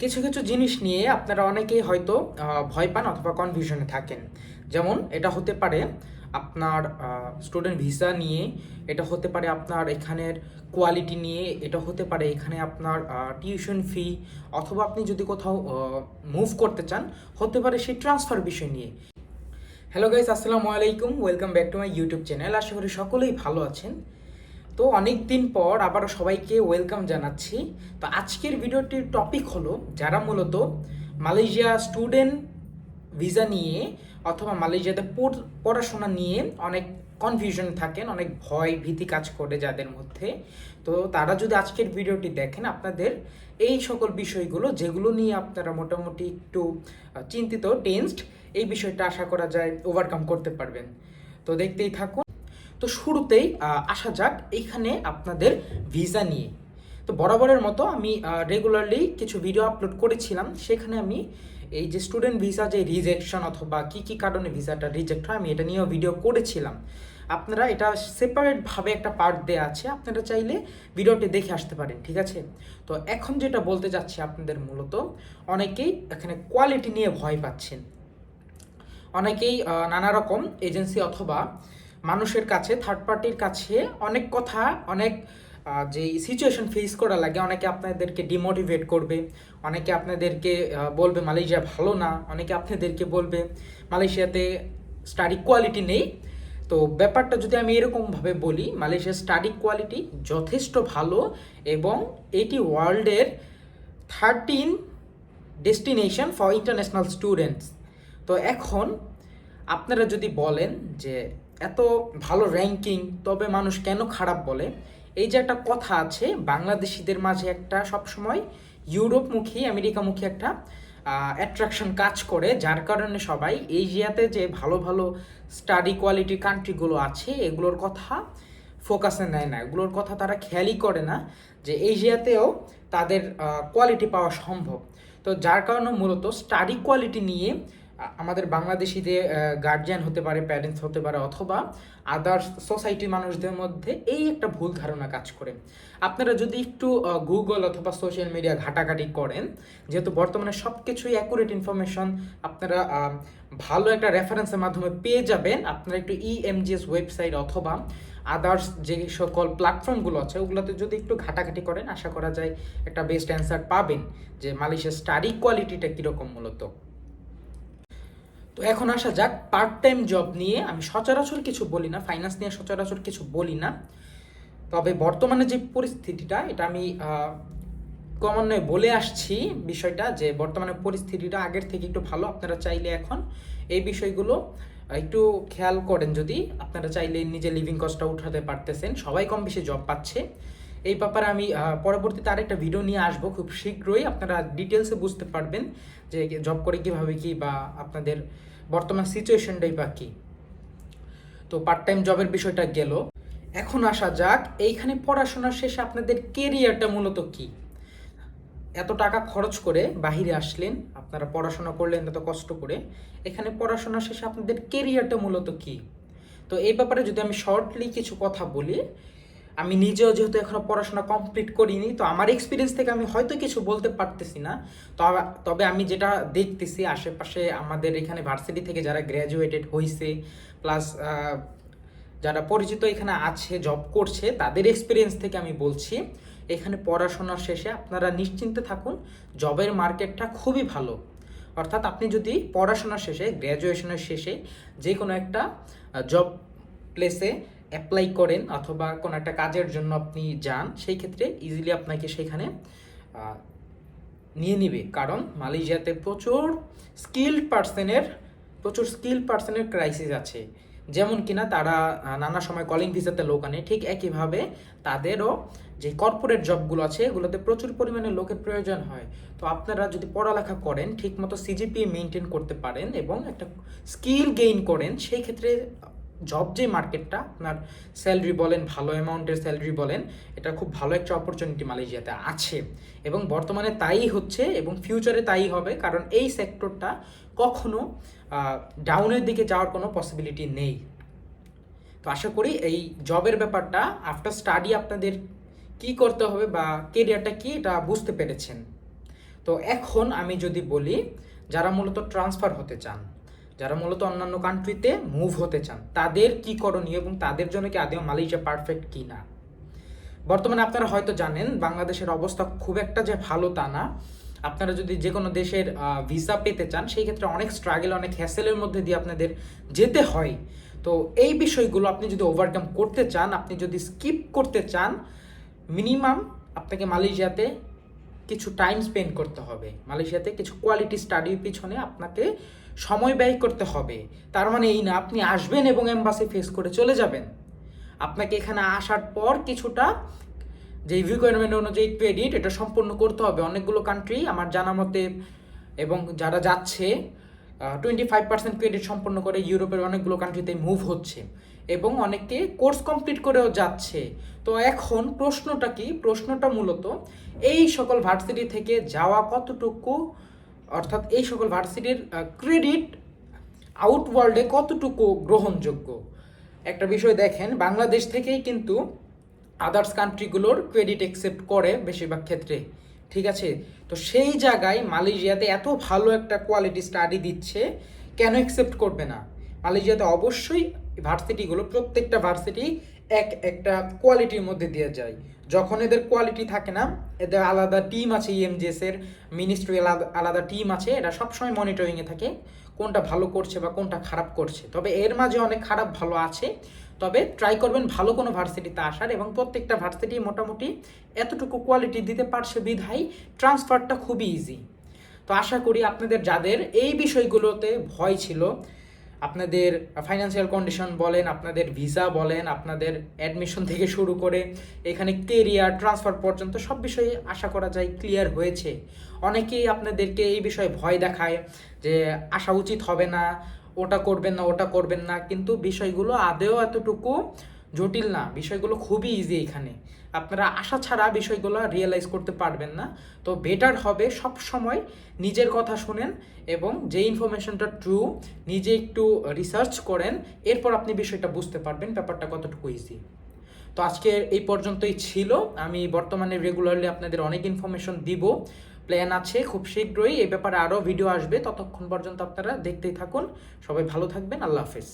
কিছু কিছু জিনিস নিয়ে আপনারা অনেকেই হয়তো ভয় পান অথবা কনফিউশনে থাকেন। যেমন, এটা হতে পারে আপনার স্টুডেন্ট ভিসা নিয়ে, এটা হতে পারে আপনার এখানের কোয়ালিটি নিয়ে, এটা হতে পারে এখানে আপনার টিউশন ফি অথবা আপনি যদি কোথাও মুভ করতে চান, হতে পারে সেই ট্রান্সফার বিষয় নিয়ে। হ্যালো গাইস আসসালামু আলাইকুম welcome back to my YouTube channel আশা করি সকলেই ভালো আছেন। তো অনেক দিন পর আবারও সবাইকে ওয়েলকাম জানাচ্ছি। তো আজকের ভিডিওটির টপিক হলো যারা মূলত মালয়েশিয়া স্টুডেন্ট ভিসা নিয়ে অথবা মালয়েশিয়াতে পড়- পড়াশোনা নিয়ে অনেক কনফিউশন থাকেন, অনেক ভয় ভীতি কাজ করে যাদের মধ্যে। তো তারা যদি আজকের ভিডিওটি দেখেন, আপনাদের এই সকল বিষয়গুলো যেগুলো নিয়ে আপনারা মোটামুটি একটু চিন্তিত টেন্সড এই বিষয়টা আশা করা যায় ওভারকাম করতে পারবেন। তো দেখতেই থাকুন তো শুরুতেই আসা যাক এইখানে আপনাদের ভিসা নিয়ে। তো বরাবরের মতো আমি রেগুলারলি কিছু ভিডিও আপলোড করেছিলাম। সেখানে আমি এই যে স্টুডেন্ট ভিসা যে রিজেকশন অথবা কি কি কারণে ভিসাটা রিজেক্ট হয়, আমি এটা নিয়েও ভিডিও করেছিলাম। আপনারা এটা সেপারেটভাবে একটা পার্ট দেওয়া আছে। আপনারা চাইলে ভিডিওটি দেখে আসতে পারেন, ঠিক আছে? তো এখন যেটা বলতে যাচ্ছি আপনাদের মূলত, অনেকেই এখানে কোয়ালিটি নিয়ে ভয় পাচ্ছেন। অনেকেই নানা রকম এজেন্সি অথবা মানুষের কাছে থার্ড পার্টির কাছে অনেক কথা, অনেক যে সিচুয়েশন ফেস করা লাগে, অনেকে আপনাদেরকে ডিমোটিভেট করবে, অনেকে আপনাদেরকে বলবে মালয়েশিয়া ভালো না, অনেকে আপনাদেরকে বলবে মালয়েশিয়াতে স্টাডি কোয়ালিটি নেই। তো ব্যাপারটা যদি আমি এরকমভাবে বলি, মালয়েশিয়ার স্টাডি কোয়ালিটি যথেষ্ট ভালো এবং এটি ওয়ার্ল্ডের thirteen destination for international students তো এখন আপনারা যদি বলেন যে এত ভালো র্যাঙ্কিং তবে মানুষ কেন খারাপ বলে? এই যে একটা কথা আছে, বাংলাদেশিদের মাঝে একটা সবসময় ইউরোপমুখী, আমেরিকামুখী একটা অ্যাট্রাকশন কাজ করে, যার কারণে সবাই এশিয়াতে যে ভালো ভালো স্টাডি কোয়ালিটি কান্ট্রিগুলো আছে, এগুলোর কথা ফোকাসে নেয় না। এগুলোর কথা তারা খেয়ালই করে না যে এশিয়াতেও তাদের কোয়ালিটি পাওয়া সম্ভব। তো যার কারণে মূলত স্টাডি কোয়ালিটি নিয়ে আমাদের বাংলাদেশিদের গার্জিয়ান হতে পারে প্যারেন্টস হতে পারে, অথবা আদার্স সোসাইটির মানুষদের মধ্যে এই একটা ভুল ধারণা কাজ করে। আপনারা যদি একটু গুগল অথবা সোশ্যাল মিডিয়া ঘাটাঘাটি করেন, যেহেতু বর্তমানে সব কিছুই অ্যাকুরেট ইনফরমেশন আপনারা ভালো একটা রেফারেন্সের মাধ্যমে পেয়ে যাবেন। আপনারা একটু E ইএমজিএস ওয়েবসাইট অথবা আদার্স যে সকল প্ল্যাটফর্মগুলো আছে, ওগুলোতে যদি একটু ঘাটাঘাটি করেন, আশা করা যায় একটা বেস্ট অ্যান্সার পাবেন যে মালয়েশিয়ার স্টাডি কোয়ালিটিটা কীরকম মূলত। তো এখন আসা যাক পার্ট টাইম জব নিয়ে আমি সচরাচর কিছু বলি না ফাইন্যান্স নিয়ে সচরাচর কিছু বলি না। তবে বর্তমানে যে পরিস্থিতিটা, এটা আমি ক্রমান্বয়ে বলে আসছি বিষয়টা যে বর্তমানে পরিস্থিতিটা আগের থেকে একটু ভালো। আপনারা চাইলে এখন এই বিষয়গুলো একটু খেয়াল করেন যদি। আপনারা চাইলে নিজে লিভিং কস্টটা উঠাতে পারতেছেন। সবাই কম বেশি জব পাচ্ছে। এই ব্যাপারে আমি পরবর্তীতে আরেকটা ভিডিও নিয়ে আসব। খুব শীঘ্রই আপনারা ডিটেলসে বুঝতে পারবেন যে জব করে কীভাবে কি বা আপনাদের বর্তমান সিচুয়েশনটাই বা কি। তো পার্ট টাইম জবের বিষয়টা গেল। এখন আসা যাক, এইখানে পড়াশোনা শেষে আপনাদের কেরিয়ারটা মূলত কি? এত টাকা খরচ করে বাহিরে আসলেন, আপনারা পড়াশোনা করলেন এত কষ্ট করে, এখানে পড়াশোনা শেষে আপনাদের কেরিয়ারটা মূলত কি? তো এই ব্যাপারে যদি আমি শর্টলি কিছু কথা বলি আমি নিজেও যেহেতু এখনও পড়াশোনা কমপ্লিট করিনি, তো আমার এক্সপিরিয়েন্স থেকে আমি হয়তো কিছু বলতে পারতেছি না। তবে আমি যেটা দেখতেছি আশেপাশে আমাদের এখানে ভার্সিটি থেকে যারা গ্র্যাজুয়েটেড হয়েছে প্লাস যারা পরিচিত এখানে আছে জব করছে, তাদের এক্সপিরিয়েন্স থেকে আমি বলছি, এখানে পড়াশোনার শেষে আপনারা নিশ্চিন্তে থাকুন জবের মার্কেটটা খুবই ভালো। অর্থাৎ আপনি যদি পড়াশোনার শেষে গ্র্যাজুয়েশনের শেষে যে কোনো একটা জব প্লেসে অ্যাপ্লাই করেন অথবা কোনো একটা কাজের জন্য আপনি যান, সেই ক্ষেত্রে ইজিলি আপনাকে সেখানে নিয়ে নিবে। কারণ মালয়েশিয়াতে প্রচুর স্কিল্ড পার্সনের প্রচুর স্কিল পার্সনের ক্রাইসিস আছে। যেমন কিনা তারা নানা সময় কলিং ভিসাতে লোক আনে, ঠিক একইভাবে তাদেরও যে কর্পোরেট জবগুলো আছে, এগুলোতে প্রচুর পরিমাণে লোকের প্রয়োজন হয়। তো আপনারা যদি পড়ালেখা করেন, ঠিকমতো সিজিপি মেনটেন করতে পারেন এবং একটা স্কিল গেইন করেন, সেই ক্ষেত্রে জব যে মার্কেটটা আপনার স্যালারি বলেন, ভালো অ্যামাউন্টের স্যালারি বলেন, এটা খুব ভালো একটা অপরচুনিটি মালয়েশিয়াতে আছে। এবং বর্তমানে তাই হচ্ছে এবং ফিউচারে তাই হবে, কারণ এই সেক্টরটা কখনো ডাউনের দিকে যাওয়ার কোনো পসিবিলিটি নেই। তো আশা করি এই জবের ব্যাপারটা আফটার স্টাডি আপনাদের কি করতে হবে বা কেরিয়ারটা কি, এটা বুঝতে পেরেছেন। তো এখন আমি যদি বলি, যারা মূলত ট্রান্সফার হতে চান যারা মূলত অন্যান্য কান্ট্রিতে মুভ হতে চান, তাদের কি করণীয় এবং তাদের জন্য কি আদেও মালয়েশিয়া পারফেক্ট কি না বর্তমানে আপনারা হয়তো জানেন, বাংলাদেশের অবস্থা খুব একটা যে ভালো তা না। আপনারা যদি যে কোনো দেশের ভিসা পেতে চান, সেই ক্ষেত্রে অনেক স্ট্রাগল অনেক হ্যাসেলের মধ্যে দিয়ে আপনাদের যেতে হয়। তো এই বিষয়গুলো আপনি যদি ওভারকাম করতে চান, আপনি যদি স্কিপ করতে চান মিনিমাম আপনাকে মালয়েশিয়াতে কিছু টাইম স্পেন্ড করতে হবে। মালয়েশিয়াতে কিছু কোয়ালিটি স্টাডির পিছনে আপনাকে সময় ব্যয় করতে হবে। তার মানে এই না, আপনি আসবেন এবং এম্বাসি ফেস করে চলে যাবেন। আপনাকে এখানে আসার পর কিছুটা যে রিকোয়ারমেন্ট অনুযায়ী ক্রেডিট এটা সম্পূর্ণ করতে হবে। অনেকগুলো কান্ট্রি আমার জানা মতে এবং যারা যাচ্ছে টোয়েন্টি ফাইভ পার্সেন্ট ক্রেডিট সম্পন্ন করে ইউরোপের অনেকগুলো কান্ট্রিতে মুভ হচ্ছে এবং অনেকে কোর্স কমপ্লিট করেও যাচ্ছে। তো এখন প্রশ্নটা কি? প্রশ্নটা মূলত এই সকল ভার্সিটি থেকে যাওয়া কতটুকু অর্থাৎ এই সকল ভার্সিটির ক্রেডিট আউটওয়ার্ল্ডে কতটুকু গ্রহণযোগ্য? একটা বিষয় দেখেন, বাংলাদেশ থেকেই কিন্তু আদার্স কান্ট্রিগুলোর ক্রেডিট একসেপ্ট করে বেশিরভাগ ক্ষেত্রে। ঠিক আছে? তো সেই জায়গায় মালয়েশিয়াতে এত ভালো একটা কোয়ালিটি স্টাডি দিচ্ছে, কেন একসেপ্ট করবে না? মালয়েশিয়াতে অবশ্যই ভার্সিটিগুলো, প্রত্যেকটা ভার্সিটি এক, একটা কোয়ালিটির মধ্যে দিয়ে যায়। যখন এদের কোয়ালিটি থাকে না, এদের আলাদা টিম আছে ইএমজিএস এর মিনিস্ট্রি আলাদা টিম আছে, এরা সবসময় মনিটরিংয়ে থাকে কোনটা ভালো করছে বা কোনটা খারাপ করছে। তবে এর মাঝে অনেক খারাপ ভালো আছে, তবে ট্রাই করবেন ভালো কোনো ভার্সিটিতে আসার এবং প্রত্যেকটা ভার্সিটি মোটামুটি এতটুকু কোয়ালিটি দিতে পারছে বিধায় ট্রান্সফারটা খুবই ইজি তো আশা করি আপনাদের যাদের এই বিষয়গুলোতে ভয় ছিল আপনাদের ফাইন্যান্সিয়াল কন্ডিশন বলেন, আপনাদের ভিসা বলেন, আপনাদের অ্যাডমিশন থেকে শুরু করে এখানে কেরিয়ার ট্রান্সফার পর্যন্ত সব বিষয়ে আশা করা যায় ক্লিয়ার হয়েছে। অনেকেই আপনাদেরকে এই বিষয়ে ভয় দেখায় যে আসা উচিত হবে না, ওটা করবেন না, ওটা করবেন না, কিন্তু বিষয়গুলো আদেও এতটুকু জটিল না, বিষয়গুলো খুবই ইজি এখানে। আপনারা আশা ছাড়া বিষয়গুলো রিয়েলাইজ করতে পারবেন না। তো বেটার হবে সব সময় নিজের কথা শুনেন এবং যে ইনফরমেশনটা ট্রু নিজে একটু রিসার্চ করেন, এরপর আপনি বিষয়টা বুঝতে পারবেন ব্যাপারটা কতটুকু ইজি তো আজকে এই পর্যন্তই ছিল। আমি বর্তমানে রেগুলারলি আপনাদের অনেক ইনফরমেশন দিব। প্ল্যান আছে খুব শীঘ্রই এই ব্যাপারে আরও ভিডিও আসবে। ততক্ষণ পর্যন্ত আপনারা দেখতেই থাকুন। সবাই ভালো থাকবেন। আল্লাহ হাফেজ।